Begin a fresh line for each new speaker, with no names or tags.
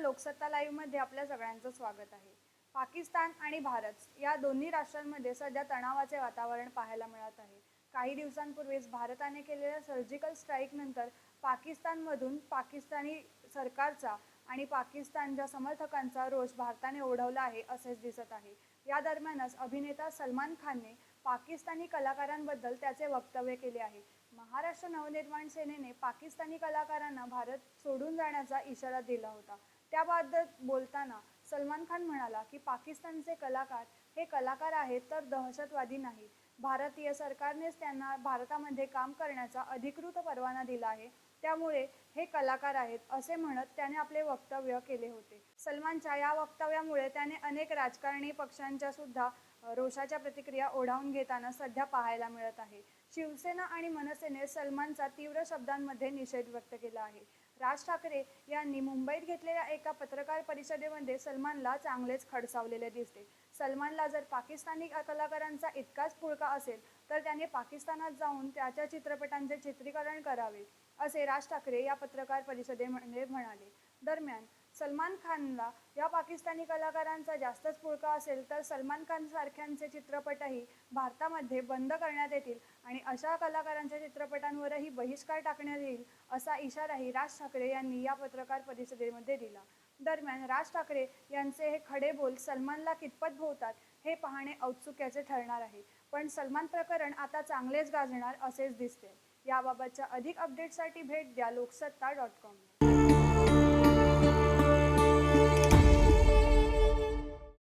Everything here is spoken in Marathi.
लोकसत्ता लाईव्हमध्ये आपल्या सगळ्यांचं स्वागत आहे. पाकिस्तान आणि भारत या दोन्ही राष्ट्रांमध्ये सध्या तणावाचे वातावरण पाहायला मिळत आहे. काही दिवसांपूर्वीच भारताने केलेल्या सर्जिकल स्ट्राईकनंतर पाकिस्तानमधून पाकिस्तानी सरकारचा आणि पाकिस्तानच्या समर्थकांचा रोष भारताने ओढवला आहे असेच दिसत आहे. या दरम्यानच अभिनेता सलमान खानने पाकिस्तानी कलाकारांबद्दल त्याचे वक्तव्य केले आहे. महाराष्ट्र नवनिर्माण सेनेने पाकिस्तानी कलाकारांना भारत सोडून जाण्याचा इशारा दिला होता. त्याबाबत बोलताना सलमान खान म्हणाला की पाकिस्तानचे कलाकार हे कलाकार आहेत तर दहशतवादी नाही. भारतीय सरकारनेच त्यांना भारतामध्ये काम करण्याचा अधिकृत परवाना दिला आहे. त्यामुळे हे कलाकार आहेत असे म्हणत त्याने आपले वक्तव्य केले होते. सलमानच्या या वक्तव्यामुळे त्याने अनेक राजकारणी पक्षांच्या सुद्धा रोषाच्या प्रतिक्रिया ओढावून घेताना सध्या पाहायला मिळत आहे. शिवसेना आणि मनसेने सलमानचा तीव्र शब्दांमध्ये निषेध व्यक्त केला आहे. राज ठाकरे यांनी मुंबईत घेतलेल्या एका पत्रकार परिषदेमध्ये सलमानला चांगलेच खडसावलेले दिसते. सलमानला जर पाकिस्तानी कलाकारांचा इतकाच पुळका असेल तर त्याने पाकिस्तानात जाऊन त्याच्या चित्रपटांचे चित्रीकरण करावे असे राज ठाकरे या पत्रकार परिषदेमध्ये म्हणाले. दरम्यान सलमान खानला या पाकिस्तानी कलाकारांचा जास्तच पुळका असेल तर सलमान खान सारख्यांचे चित्रपटही भारतामध्ये बंद करण्यात येतील आणि अशा कलाकारांच्या चित्रपटांवरही बहिष्कार टाकण्यात येईल असा इशाराही राज ठाकरे यांनी या पत्रकार परिषदेमध्ये दिला. दरम्यान राज ठाकरे यांचे हे खडे बोल सलमानला कितपत भोवतात हे पाहणे औत्सुक्याचे ठरणार आहे. पण सलमान प्रकरण आता चांगलेच गाजणार असेच दिसते. याबाबतच्या अधिक अपडेटसाठी भेट द्या लोकसत्ता डॉट कॉम